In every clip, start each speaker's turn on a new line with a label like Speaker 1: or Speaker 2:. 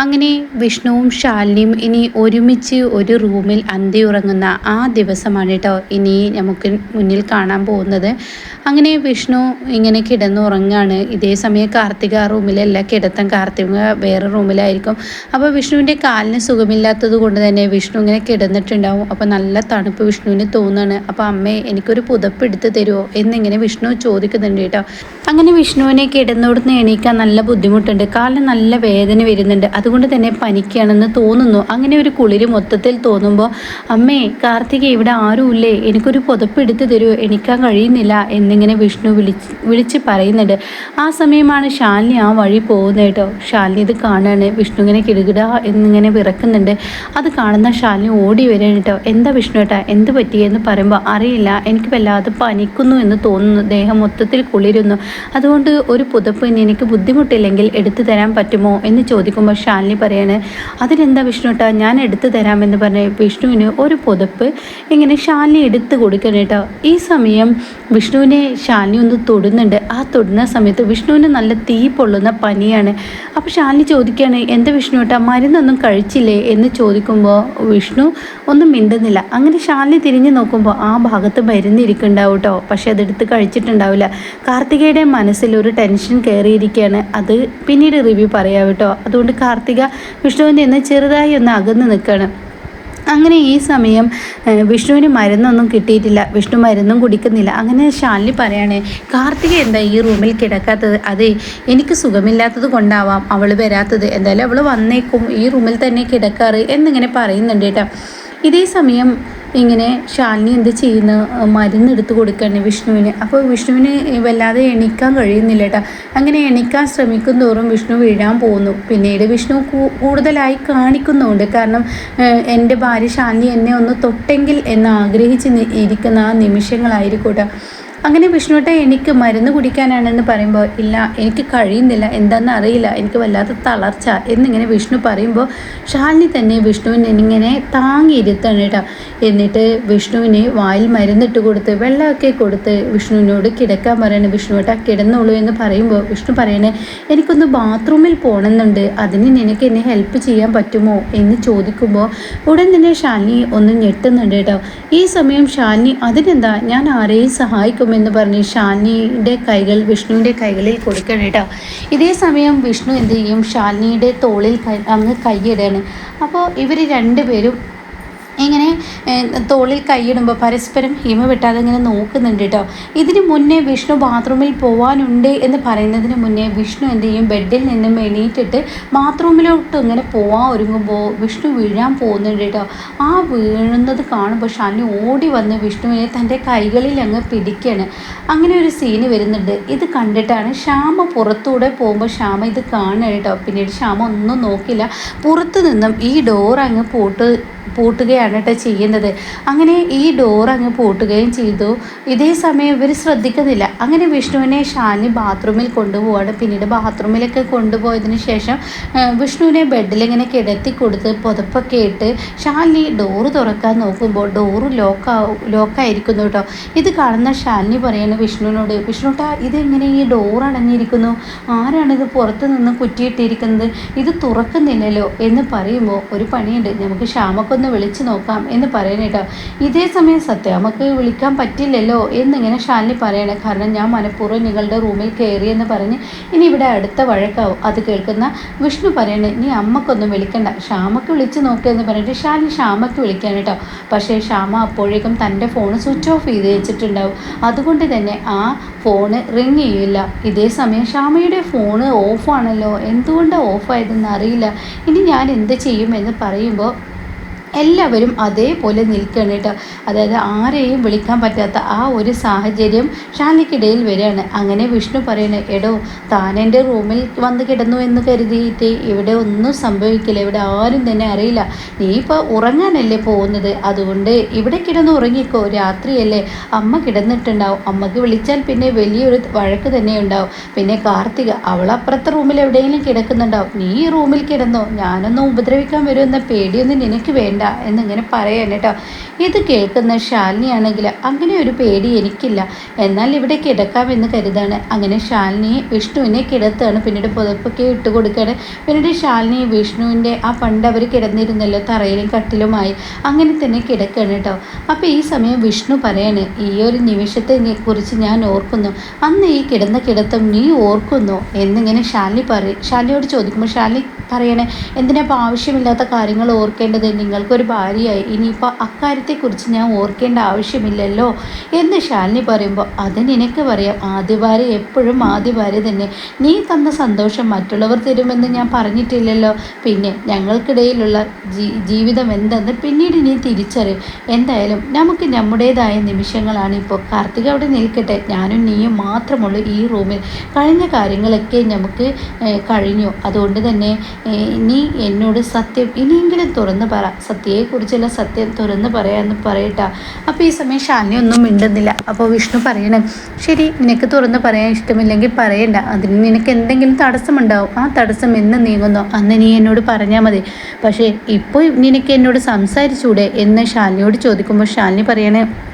Speaker 1: അങ്ങനെ വിഷ്ണുവും ശാലിനിയും ഇനി ഒരുമിച്ച് ഒരു റൂമിൽ ഉറങ്ങുന്ന ആ ദിവസമാണ് കേട്ടോ ഇനി നമുക്ക് മുന്നിൽ കാണാൻ പോകുന്നത്. അങ്ങനെ വിഷ്ണു ഇങ്ങനെ കിടന്നുറങ്ങാണ്. ഇതേ സമയം കാർത്തിക ആ റൂമിലല്ല കിടത്തം കാർത്തിക വേറെ റൂമിലായിരിക്കും. അപ്പോൾ വിഷ്ണുവിന്റെ കാലിന് സുഖമില്ലാത്തത് കൊണ്ട് തന്നെ വിഷ്ണു ഇങ്ങനെ കിടന്നിട്ടുണ്ടാവും. അപ്പോൾ നല്ല തണുപ്പ് വിഷ്ണുവിന് തോന്നുകയാണ്. അപ്പോൾ അമ്മേ എനിക്കൊരു പുതപ്പ് എടുത്ത് തരുമോ എന്നിങ്ങനെ വിഷ്ണു ചോദിക്കുന്നുണ്ട് കേട്ടോ അങ്ങനെ വിഷ്ണുവിനെ കിടന്നോടുന്ന് എണീക്കാൻ നല്ല ബുദ്ധിമുട്ടുണ്ട്. കാലിന് നല്ല വേദന വരുന്നുണ്ട്. അതുകൊണ്ട് തന്നെ പനിക്കുകയാണെന്ന് തോന്നുന്നു. അങ്ങനെ ഒരു കുളിര് മൊത്തത്തിൽ തോന്നുമ്പോൾ അമ്മേ കാർത്തിക ഇവിടെ ആരുമില്ലേ? എനിക്കൊരു പുതപ്പ് എടുത്തു തരുമോ എണീക്കാൻ കഴിയുന്നില്ല. എന്നിങ്ങനെ വിഷ്ണു വിളിച്ച് വിളിച്ച് പറയുന്നുണ്ട്. ആ സമയമാണ് ശാലിനി ആ വഴി പോകുന്നത് കേട്ടോ. ശാലിനി ഇത് കാണുകയാണ് വിഷ്ണു ഇങ്ങനെ കിടുകിട എന്നിങ്ങനെ വിറക്കുന്നുണ്ട്. അത് കാണുന്ന ശാലിനി ഓടി വരികയാണ് കേട്ടോ. എന്താ വിഷ്ണു ഏട്ടാ? എന്ത് പറ്റിയെന്ന് പറയുമ്പോൾ അറിയില്ല. എനിക്ക് വല്ലാതെ പനിക്കുന്നു എന്ന് തോന്നുന്നു. ദേഹം മൊത്തത്തിൽ കുളിരുന്നു. അതുകൊണ്ട് ഒരു പുതപ്പ് ഇനി എനിക്ക് ബുദ്ധിമുട്ടില്ലെങ്കിൽ എടുത്തു തരാൻ പറ്റുമോ? എന്ന് ചോദിക്കുമ്പോൾ ശാലിനി പറയാണ് അതിനെന്താ വിഷ്ണുട്ടാ ഞാൻ എടുത്തു തരാമെന്ന് പറഞ്ഞ വിഷ്ണുവിന് ഒരു പുതപ്പ് ഇങ്ങനെ ശാലിനി എടുത്തു കൊടുക്കണം കേട്ടോ. ഈ സമയം വിഷ്ണുവിനെ ശാലിനി ഒന്ന് തൊടുന്നുണ്ട്. ആ തൊടുന്ന സമയത്ത് വിഷ്ണുവിന് നല്ല തീ പൊള്ളുന്ന പനിയാണ്. അപ്പോൾ ശാലിനി ചോദിക്കുകയാണ് എന്താ വിഷ്ണു വിഷ്ണുട്ടാ മരുന്നൊന്നും കഴിച്ചില്ലേ? എന്ന് ചോദിക്കുമ്പോൾ വിഷ്ണു ഒന്നും മിണ്ടുന്നില്ല. അങ്ങനെ ശാലിനി തിരിഞ്ഞു നോക്കുമ്പോൾ ആ ഭാഗത്ത് മരുന്നിരിക്കുന്നുണ്ടാവും കേട്ടോ. പക്ഷെ അതെടുത്ത് കഴിച്ചിട്ടുണ്ടാവില്ല. കാർത്തികയുടെ മനസ്സിൽ ഒരു ടെൻഷൻ കയറിയിരിക്കുകയാണ്. അത് പിന്നീട് റിവ്യൂ പറയാം കേട്ടോ. അതുകൊണ്ട് കാർത്തിക വിഷ്ണുവിന്റെ നിന്ന് ചെറുതായി ഒന്ന് അകന്ന് നിൽക്കുകയാണ്. അങ്ങനെ ഈ സമയം വിഷ്ണുവിന് മരുന്നൊന്നും കിട്ടിയിട്ടില്ല. വിഷ്ണു മരുന്നും കുടിക്കുന്നില്ല. അങ്ങനെ ശാലിനി പറയാണ് കാർത്തിക എന്താ ഈ റൂമിൽ കിടക്കാത്തത്? അതെ എനിക്ക് സുഖമില്ലാത്തത് കൊണ്ടാവാം അവൾ വരാത്തത്. എന്തായാലും അവൾ വന്നേക്കും. ഈ റൂമിൽ തന്നെ കിടക്കാറ് എന്നിങ്ങനെ പറയുന്നുണ്ട് കേട്ടോ. ഇതേ സമയം ഇങ്ങനെ ശാലിനി എന്ത് ചെയ്യുന്നു? മരുന്ന് എടുത്ത് കൊടുക്കുകയാണ് വിഷ്ണുവിന്. അപ്പോൾ വിഷ്ണുവിന് വല്ലാതെ എണീക്കാൻ കഴിയുന്നില്ല കേട്ടോ അങ്ങനെ എണീക്കാൻ ശ്രമിക്കും തോറും വിഷ്ണു വീഴാൻ പോകുന്നു. പിന്നീട് വിഷ്ണു കൂടുതലായി കാണിക്കുന്നുണ്ട്. കാരണം എന്റെ ഭാര്യ ശാലിനി എന്നെ ഒന്ന് തൊട്ടെങ്കിൽ എന്ന് ആഗ്രഹിച്ച് ഇരിക്കുന്ന ആ നിമിഷങ്ങളായിരിക്കും കേട്ടോ അങ്ങനെ വിഷ്ണുട്ട എനിക്ക് മരുന്ന് കുടിക്കാനാണെന്ന് പറയുമ്പോൾ ഇല്ല എനിക്ക് കഴിയുന്നില്ല എന്താണെന്ന് അറിയില്ല എനിക്ക് വല്ലാത്ത തളർച്ച എന്നിങ്ങനെ വിഷ്ണു പറയുമ്പോൾ ശാലിനി തന്നെ വിഷ്ണുവിനെ ഇങ്ങനെ താങ്ങിയിരുത്താണ് കേട്ടോ. എന്നിട്ട് വിഷ്ണുവിനെ വായിൽ മരുന്നിട്ട് കൊടുത്ത് വെള്ളമൊക്കെ കൊടുത്ത് വിഷ്ണുവിനോട് കിടക്കാൻ പറയണേ വിഷ്ണുട്ട കിടന്നോളൂ എന്ന് പറയുമ്പോൾ വിഷ്ണു പറയണേ എനിക്കൊന്ന് ബാത്റൂമിൽ പോകണമെന്നുണ്ട് അതിന് നിനക്ക് എന്നെ ഹെൽപ്പ് ചെയ്യാൻ പറ്റുമോ? എന്ന് ചോദിക്കുമ്പോൾ ഉടൻ തന്നെ ശാലിനി ഒന്ന് ഞെട്ടുന്നുണ്ട് കേട്ടോ. ഈ സമയം ശാലിനി അതിനെന്താ? ഞാൻ ആരെയും സഹായിക്കുമെന്ന് പറഞ്ഞ് ഷാലിനിയുടെ കൈകൾ വിഷ്ണുവിന്റെ കൈകളിൽ കൊടുക്കണം കേട്ടോ. ഇതേ സമയം വിഷ്ണു എന്ത് ചെയ്യും? ഷാലിനിയുടെ തോളിൽ കൈ അങ്ങ് കൈയിടാണ് അപ്പോൾ ഇവർ രണ്ടുപേരും ഇങ്ങനെ തോളിൽ കൈയിടുമ്പോൾ പരസ്പരം ഹിമ വെട്ടാതെ ഇങ്ങനെ നോക്കുന്നുണ്ട് കേട്ടോ ഇതിന് മുന്നേ വിഷ്ണു ബാത്റൂമിൽ പോവാനുണ്ട് എന്ന് പറയുന്നതിന് മുന്നേ വിഷ്ണു എന്ത് ചെയ്യും ബെഡിൽ നിന്നും എണീറ്റിട്ട് ബാത്റൂമിലോട്ട് ഇങ്ങനെ പോവാൻ ഒരുങ്ങുമ്പോൾ വിഷ്ണു വീഴാൻ പോകുന്നുണ്ട് കേട്ടോ ആ വീഴുന്നത് കാണുമ്പോൾ ഷാനു ഓടി വന്ന് വിഷ്ണുവിനെ തന്റെ കൈകളിൽ അങ്ങ് പിടിക്കുകയാണ് അങ്ങനെ ഒരു സീന് വരുന്നുണ്ട്. ഇത് കണ്ടിട്ടാണ് ശ്യാമ പുറത്തൂടെ പോകുമ്പോൾ ശ്യാമ ഇത് കാണുക കേട്ടോ പിന്നീട് ശ്യാമ ഒന്നും നോക്കില്ല. പുറത്തു നിന്നും ഈ ഡോർ അങ്ങ് പൂട്ട് പൂട്ടുകയാണ്. കേട്ടോ ചെയ്യുന്നത്. അങ്ങനെ ഈ ഡോർ അങ്ങ് പൂട്ടുകയും ചെയ്തു. ഇതേ സമയം ഇവർ ശ്രദ്ധിക്കുന്നില്ല. അങ്ങനെ വിഷ്ണുവിനെ ഷാനി ബാത്റൂമിൽ കൊണ്ടുപോവാണ്. പിന്നീട് ബാത്റൂമിലൊക്കെ കൊണ്ടുപോയതിന് ശേഷം വിഷ്ണുവിനെ ബെഡിൽ ഇങ്ങനെ കിടത്തി കൊടുത്ത് പുതപ്പൊക്കെ ഇട്ട് ഷാനി ഡോറ് തുറക്കാൻ നോക്കുമ്പോൾ ഡോറ് ലോക്ക് ലോക്കായിരിക്കുന്നു കേട്ടോ. ഇത് കാണുന്ന ഷാനി പറയാണ് വിഷ്ണുവിനോട് വിഷ്ണുട്ടാ ഇതെങ്ങനെ ഈ ഡോർ അടഞ്ഞിരിക്കുന്നു? ആരാണിത് പുറത്ത് നിന്ന് കുറ്റിയിട്ടിരിക്കുന്നത്? ഇത് തുറക്കുന്നില്ലല്ലോ? എന്ന് പറയുമ്പോൾ ഒരു പണിയുണ്ട്. നമുക്ക് ശ്യാമക്കൊന്ന് വിളിച്ചു നോക്കാം എന്ന് പറയണേട്ടോ ഇതേ സമയം സത്യം നമുക്ക് വിളിക്കാൻ പറ്റില്ലല്ലോ എന്നിങ്ങനെ ഷാലിനി പറയണേ. കാരണം ഞാൻ മനഃപൂർവം നിങ്ങളുടെ റൂമിൽ കയറി എന്ന് പറഞ്ഞ് ഇനി ഇവിടെ അടുത്ത വഴക്കാവും. അത് കേൾക്കുന്ന വിഷ്ണു പറയണേ നീ അമ്മക്കൊന്നും വിളിക്കണ്ട. ശ്യാമക്ക് വിളിച്ച് നോക്കിയെന്ന് പറഞ്ഞിട്ട് ഷാലിനി ശ്യാമക്ക് വിളിക്കാൻ കേട്ടോ പക്ഷേ ഷാമ അപ്പോഴേക്കും തന്റെ ഫോൺ സ്വിച്ച് ഓഫ് ചെയ്ത് വെച്ചിട്ടുണ്ടാവും. അതുകൊണ്ട് തന്നെ ആ ഫോണ് റിങ് ചെയ്യില്ല. ഇതേ സമയം ശ്യാമയുടെ ഫോണ് ഓഫാണല്ലോ എന്തുകൊണ്ടാണ് ഓഫായതെന്ന് അറിയില്ല. ഇനി ഞാൻ എന്ത് ചെയ്യുമെന്ന് പറയുമ്പോൾ എല്ലാവരും അതേപോലെ നിൽക്കുകയാണ് കേട്ടോ. അതായത് ആരെയും വിളിക്കാൻ പറ്റാത്ത ആ ഒരു സാഹചര്യം ഷാനിക്കിടയിൽ വരികയാണ്. അങ്ങനെ വിഷ്ണു പറയുന്നത് എടോ താൻ എന്റെ റൂമിൽ വന്ന് കിടന്നു എന്ന് കരുതിയിട്ട് ഇവിടെ ഒന്നും സംഭവിക്കില്ല. ഇവിടെ ആരും തന്നെ അറിയില്ല. നീ ഇപ്പോൾ ഉറങ്ങാനല്ലേ പോകുന്നത്? അതുകൊണ്ട് ഇവിടെ കിടന്ന് ഉറങ്ങിക്കോ. രാത്രിയല്ലേ. അമ്മ കിടന്നിട്ടുണ്ടാവും. അമ്മയ്ക്ക് വിളിച്ചാൽ പിന്നെ വലിയൊരു വഴക്ക് തന്നെ ഉണ്ടാവും. പിന്നെ കാർത്തിക അവളപ്പുറത്തെ റൂമിൽ എവിടെയെങ്കിലും കിടക്കുന്നുണ്ടാവും. നീ ഈ റൂമിൽ കിടന്നോ? ഞാനൊന്നും ഉപദ്രവിക്കാൻ വരുമെന്ന പേടിയൊന്നും നിനക്ക് വേണ്ട. വേണ്ട എന്നിങ്ങനെ പറയാൻ കേട്ടോ ഇത് കേൾക്കുന്ന ശാലിനിയാണെങ്കിൽ അങ്ങനെ ഒരു പേടി എനിക്കില്ല. എന്നാൽ ഇവിടെ കിടക്കാമെന്ന് കരുതാണ്. അങ്ങനെ ശാലിനി വിഷ്ണുവിനെ കിടത്താണ്. പിന്നീട് പുതപ്പൊക്കെ ഇട്ട് കൊടുക്കുകയാണ്. പിന്നീട് ശാലിനി വിഷ്ണുവിന്റെ ആ പണ്ട് അവർ കിടന്നിരുന്നല്ലോ തറയിലും കട്ടിലുമായി അങ്ങനെ തന്നെ കിടക്കുകയാണ് കേട്ടോ അപ്പോൾ ഈ സമയം വിഷ്ണു പറയാണ് ഈ ഒരു നിമിഷത്തെ കുറിച്ച് ഞാൻ ഓർക്കുന്നു. അന്ന് ഈ കിടന്ന കിടത്തം നീ ഓർക്കുന്നു? എന്നിങ്ങനെ ശാലിനി പറയും ശാലിനിയോട് ചോദിക്കുമ്പോൾ ശാലിനി പറയണേ? എന്തിനാ ഇപ്പോൾ ആവശ്യമില്ലാത്ത കാര്യങ്ങൾ ഓർക്കേണ്ടത്? നിങ്ങൾക്കൊരു ഭാര്യയായി. ഇനിയിപ്പോൾ അക്കാര്യത്തെക്കുറിച്ച് ഞാൻ ഓർക്കേണ്ട ആവശ്യമില്ലല്ലോ. എന്ന് ശാലിനി പറയുമ്പോൾ അത് നിനക്ക് പറയാം. ആദ്യ ഭാര്യ എപ്പോഴും ആദ്യ ഭാര്യ തന്നെ. നീ തന്ന സന്തോഷം മറ്റുള്ളവർ തരുമെന്ന് ഞാൻ പറഞ്ഞിട്ടില്ലല്ലോ. പിന്നെ ഞങ്ങൾക്കിടയിലുള്ള ജീവിതം എന്തെന്ന് പിന്നീട് നീ തിരിച്ചറിയും. എന്തായാലും നമുക്ക് നമ്മുടേതായ നിമിഷങ്ങളാണ് ഇപ്പോൾ കാർത്തിക അവിടെ നിൽക്കട്ടെ. ഞാനും നീയും മാത്രമുള്ളൂ ഈ റൂമിൽ. കഴിഞ്ഞ കാര്യങ്ങളൊക്കെ നമുക്ക് കഴിഞ്ഞു. അതുകൊണ്ട് തന്നെ നീ എന്നോട് സത്യം ഇനിയെങ്കിലും തുറന്ന് പറ സത്യയെക്കുറിച്ചുള്ള സത്യം തുറന്ന് പറയാമെന്ന് പറയട്ടാ. അപ്പോൾ ഈ സമയം ഷാലിനി ഒന്നും മിണ്ടുന്നില്ല. അപ്പോൾ വിഷ്ണു പറയണം ശരി നിനക്ക് തുറന്ന് പറയാൻ ഇഷ്ടമില്ലെങ്കിൽ പറയണ്ട. അതിന് നിനക്ക് എന്തെങ്കിലും തടസ്സമുണ്ടാവും. ആ തടസ്സം എന്ന് നീങ്ങുന്നു. അന്ന് നീ എന്നോട് പറഞ്ഞാൽ മതി. പക്ഷേ ഇപ്പോൾ നിനക്ക് എന്നോട് സംസാരിച്ചൂടെ? എന്ന് ഷാനിയോട് ചോദിക്കുമ്പോൾ ഷാലിനി പറയണേ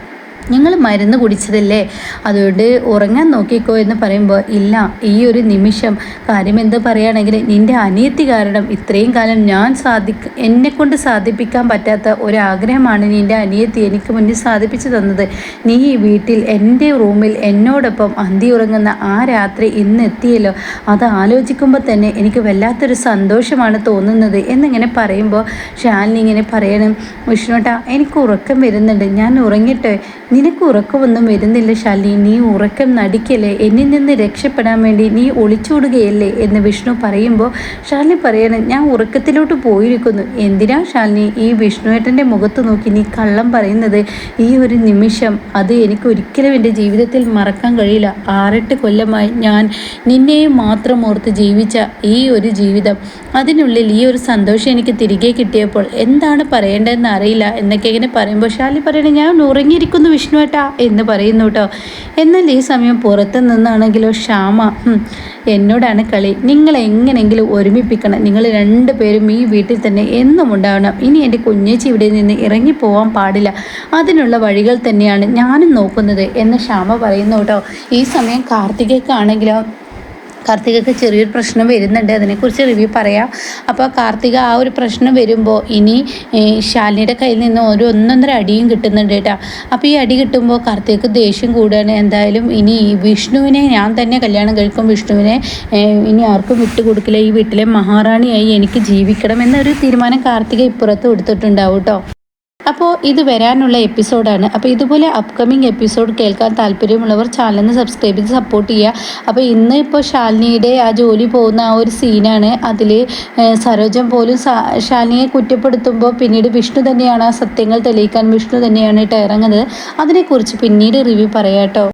Speaker 1: നിങ്ങൾ മരുന്ന് കുടിച്ചതല്ലേ? അതുകൊണ്ട് ഉറങ്ങാൻ നോക്കിക്കോ എന്ന് പറയുമ്പോൾ ഇല്ല ഈ ഒരു നിമിഷം. കാര്യം എന്ത് പറയുകയാണെങ്കിൽ നിന്റെ അനിയത്തി കാരണം ഇത്രയും കാലം ഞാൻ സാധി എന്നെക്കൊണ്ട് സാധിപ്പിക്കാൻ പറ്റാത്ത ഒരാഗ്രഹമാണ് നിന്റെ അനിയത്തി എനിക്ക് മുന്നിൽ സാധിപ്പിച്ചു തന്നത്. നീ ഈ വീട്ടിൽ എന്റെ റൂമിൽ എന്നോടൊപ്പം അന്തി ഉറങ്ങുന്ന ആ രാത്രി ഇന്ന് എത്തിയല്ലോ. അത് ആലോചിക്കുമ്പോൾ തന്നെ എനിക്ക് വല്ലാത്തൊരു സന്തോഷമാണ് തോന്നുന്നത് എന്നിങ്ങനെ പറയുമ്പോൾ ഷാലിനി ഇങ്ങനെ പറയണം വിഷ്ണുട്ടാ എനിക്ക് ഉറക്കം വരുന്നുണ്ട്. ഞാൻ ഉറങ്ങിട്ടെ നിനക്ക് ഉറക്കമൊന്നും വരുന്നില്ല ശാലി നീ ഉറക്കം നടിക്കല്ലേ? എന്നിൽ നിന്ന് രക്ഷപ്പെടാൻ വേണ്ടി നീ ഒളിച്ചോടുകയല്ലേ? എന്ന് വിഷ്ണു പറയുമ്പോൾ ഷാലിനി പറയണം ഞാൻ ഉറക്കത്തിലോട്ട് പോയിരിക്കുന്നു. എന്തിനാ ശാലിനി? ഈ വിഷ്ണുവേട്ടന്റെ മുഖത്ത് നോക്കി നീ കള്ളം പറയുന്നത് ഈ ഒരു നിമിഷം. അത് എനിക്ക് ഒരിക്കലും എന്റെ ജീവിതത്തിൽ മറക്കാൻ കഴിയില്ല. ആറെട്ട് കൊല്ലമായി ഞാൻ നിന്നെയും മാത്രം ഓർത്ത് ജീവിച്ച ഈ ഒരു ജീവിതം. അതിനുള്ളിൽ ഈ ഒരു സന്തോഷം എനിക്ക് തിരികെ കിട്ടിയപ്പോൾ എന്താണ് പറയേണ്ടതെന്ന് അറിയില്ല എന്നൊക്കെ ഇങ്ങനെ പറയുമ്പോൾ ഷാലി പറയണേ ഞാൻ ഉറങ്ങിയിരിക്കുന്നു വിഷ്ണു വിഷ്ണുവേട്ടാ എന്ന് പറയുന്നു കേട്ടോ. എന്നാൽ ഈ സമയം പുറത്ത് നിന്നാണെങ്കിലോ ക്ഷാമ എന്നോടാണ് കളി. നിങ്ങൾ എങ്ങനെയെങ്കിലും ഒരുമിപ്പിക്കണം. നിങ്ങൾ രണ്ടുപേരും ഈ വീട്ടിൽ തന്നെ എന്നും ഉണ്ടാവണം. ഇനി എന്റെ കുഞ്ഞേച്ചി ഇവിടെ നിന്ന് ഇറങ്ങി പോകാൻ പാടില്ല. അതിനുള്ള വഴികൾ തന്നെയാണ് ഞാനും നോക്കുന്നത് എന്ന് ക്ഷാമ പറയുന്നു കേട്ടോ. ഈ സമയം കാർത്തികയ്ക്കാണെങ്കിലോ കാർത്തികയ്ക്ക് ചെറിയൊരു പ്രശ്നം വരുന്നുണ്ട്. അതിനെക്കുറിച്ച് റിവ്യൂ പറയാം. അപ്പോൾ കാർത്തിക ആ ഒരു പ്രശ്നം വരുമ്പോൾ ഇനി ശാലിനിയുടെ കയ്യിൽ നിന്ന് ഒരു ഒന്നൊന്നര അടിയും കിട്ടുന്നുണ്ട് കേട്ടോ. അപ്പോൾ ഈ അടി കിട്ടുമ്പോൾ കാർത്തികക്ക് ദേഷ്യം കൂടുകയാണ്. എന്തായാലും ഇനി വിഷ്ണുവിനെ ഞാൻ തന്നെ കല്യാണം കഴിക്കും. വിഷ്ണുവിനെ ഇനി ആർക്കും വിട്ടുകൊടുക്കില്ല ഈ വീട്ടിലെ മഹാറാണിയായി എനിക്ക് ജീവിക്കണം എന്നൊരു തീരുമാനം കാർത്തിക ഇപ്പുറത്ത് കൊടുത്തിട്ടുണ്ടാവും കേട്ടോ. അപ്പോൾ ഇത് വരാനുള്ള എപ്പിസോഡാണ്. അപ്പോൾ ഇതുപോലെ അപ്കമിങ് എപ്പിസോഡ് കേൾക്കാൻ താല്പര്യമുള്ളവർ ചാനലിന് സബ്സ്ക്രൈബ് ചെയ്ത് സപ്പോർട്ട് ചെയ്യുക. അപ്പോൾ ഇന്ന് ഇപ്പോൾ ശാലിനിയുടെ ആ ജോലി പോകുന്ന ആ ഒരു സീനാണ് അതിൽ സരോജം പോലും ശാലിനിയെ കുറ്റപ്പെടുത്തുമ്പോൾ പിന്നീട് വിഷ്ണു തന്നെയാണ് ആ സത്യങ്ങൾ തെളിയിക്കാൻ വിഷ്ണു തന്നെയാണ് ഇട്ട് ഇറങ്ങുന്നത്. അതിനെക്കുറിച്ച് പിന്നീട് റിവ്യൂ പറയാം